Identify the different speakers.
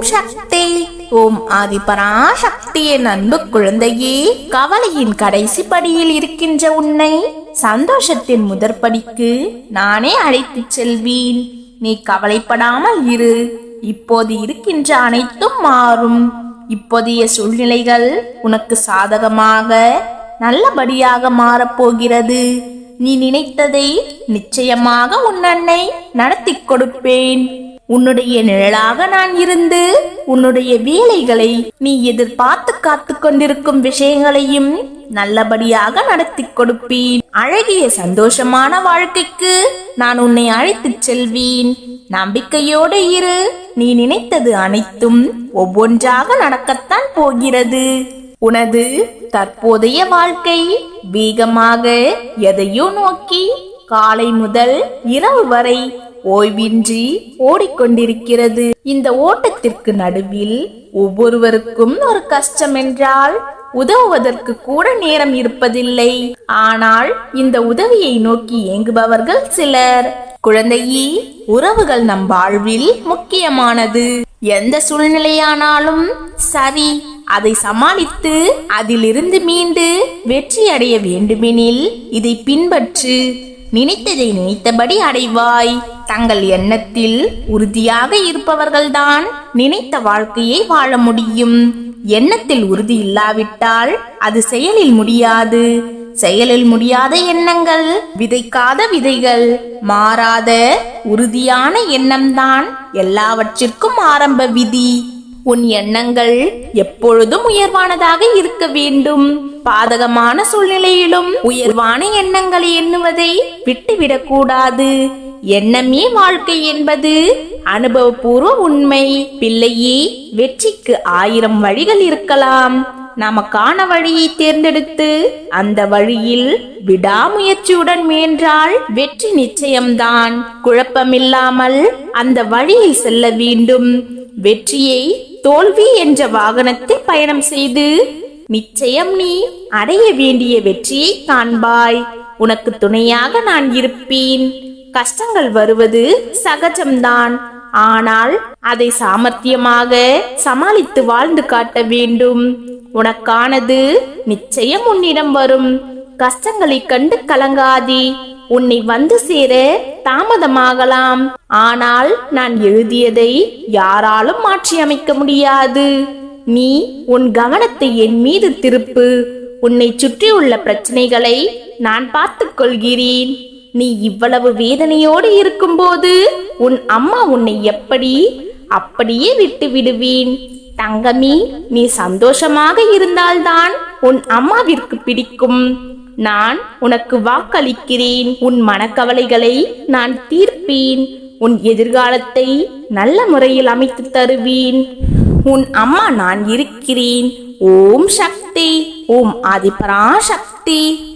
Speaker 1: ஓம் சக்தி. ஓம் ஆதிபராசக்தியின் அன்பு குழந்தையே. கவலையின் கடைசி படியில் இருக்கின்ற உன்னை சந்தோஷத்தின் முதற்படிக்கு நானே அழைத்துச் செல்வேன். நீ கவலைப்படாமல் இரு. இப்போது இருக்கின்ற அனைத்தும் மாறும். இப்போதைய சூழ்நிலைகள் உனக்கு சாதகமாக நல்லபடியாக மாறப்போகிறது நீ நினைத்ததை நிச்சயமாக உன் அன்னை நடத்தி கொடுப்பேன். உன்னுடைய நிழலாக நான் இருந்து உன்னுடைய வேலைகளை நீ எதிர்பார்த்து காத்து கொண்டிருக்கும் விஷயங்களையும் நல்லபடியாக நடத்தி கொடுப்பேன். அழகிய சந்தோஷமான வாழ்க்கைக்கு நான் உன்னை அழைத்துச் செல்வேன். நம்பிக்கையோடு இரு. நீ நினைத்தது அனைத்தும் ஒவ்வொன்றாக நடக்கத்தான் போகிறது. உனது தற்போதைய வாழ்க்கை வேகமாக எதையோ நோக்கி காலை முதல் இரவு வரை ஓய்வின்றி ஓடிக்கொண்டிருக்கிறது. இந்த ஓட்டத்திற்கு நடுவில் ஒவ்வொருவருக்கும் ஒரு கஷ்டம் என்றால் உதவுவதற்கு கூட நேரம் இருப்பதில்லை. ஆனால் இந்த உதவியை நோக்கி ஏங்குபவர்கள் சிலர். குழந்தையே உறவுகள் நம் வாழ்வில் முக்கியமானது. எந்த சூழ்நிலையானாலும் சரி அதை சமாளித்து அதிலிருந்து மீண்டு வெற்றி அடைய வேண்டுமெனில் இதை பின்பற்று. நினைத்ததை நினைத்தபடி அடைவாய். தங்கள் எண்ணத்தில் உறுதியாக இருப்பவர்கள்தான் நினைத்த வாழ்க்கையை வாழ முடியும். எண்ணத்தில் உறுதி இல்லாவிட்டால் அது செயலில் முடியாது. செயலில் முடியாத எண்ணங்கள் விதைக்காத விதைகள் மாறாத உறுதியான எண்ணம்தான் எல்லாவற்றிற்கும் ஆரம்ப விதி. உன் எண்ணங்கள் எப்பொழுதும் உயர்வானதாக இருக்க வேண்டும். பாதகமான சூழ்நிலையிலும் உயர்வான எண்ணங்களை எண்ணுவதை விட்டுவிடக் கூடாது எண்ணமே வாழ்க்கை என்பது அனுபவபூர்வ உண்மை. பிள்ளையே வெற்றிக்கு ஆயிரம் வழிகள் இருக்கலாம். நமக்கான வழியை தேர்ந்தெடுத்து அந்த வழியில் விடாமுயற்சியுடன் முயன்றால் வெற்றி நிச்சயம்தான். குழப்பமில்லாமல் அந்த வழியில் செல்ல வேண்டும். வெற்றியை தோல்வி என்ற வாகனத்தில் பயணம் செய்து நிச்சயம் நீ அடைய வேண்டிய வெற்றியை காண்பாய். உனக்கு துணையாக நான் இருப்பேன். கஷ்டங்கள் வருவது சகஜம்தான். ஆனால் அதை சாமர்த்தியமாக சமாளித்து வாழ்ந்து காட்ட வேண்டும். உனக்கானது நிச்சயம் உன்னிடம் வரும். கஷ்டங்களைக் கண்டு கலங்காதி. உன்னை வந்து சேர தாமதமாகலாம். ஆனால் நான் எழுதியதை யாராலும் மாற்றி அமைக்க முடியாது. நீ உன் கவனத்தை என் மீது திருப்பு. உன்னை சுற்றியுள்ள பிரச்சனைகளை நான் பார்த்துக் கொள்கிறேன். நீ இவ்வளவு வேதனையோடு இருக்கும்போது உன் அம்மா உன்னை எப்படி? அப்படியே விட்டு விடுவேன். தங்கமி நீ சந்தோஷமாக இருந்தால்தான் உன் அம்மாவிற்கு பிடிக்கும். நான் உனக்கு வாக்களிக்கிறேன். உன் மனக்கவலைகளை நான் தீர்ப்பேன். உன் எதிர்காலத்தை நல்ல முறையில் அமைத்து தருவேன். உன் அம்மா நான் இருக்கிறேன். ஓம் சக்தி ஓம் ஆதிபராசக்தி.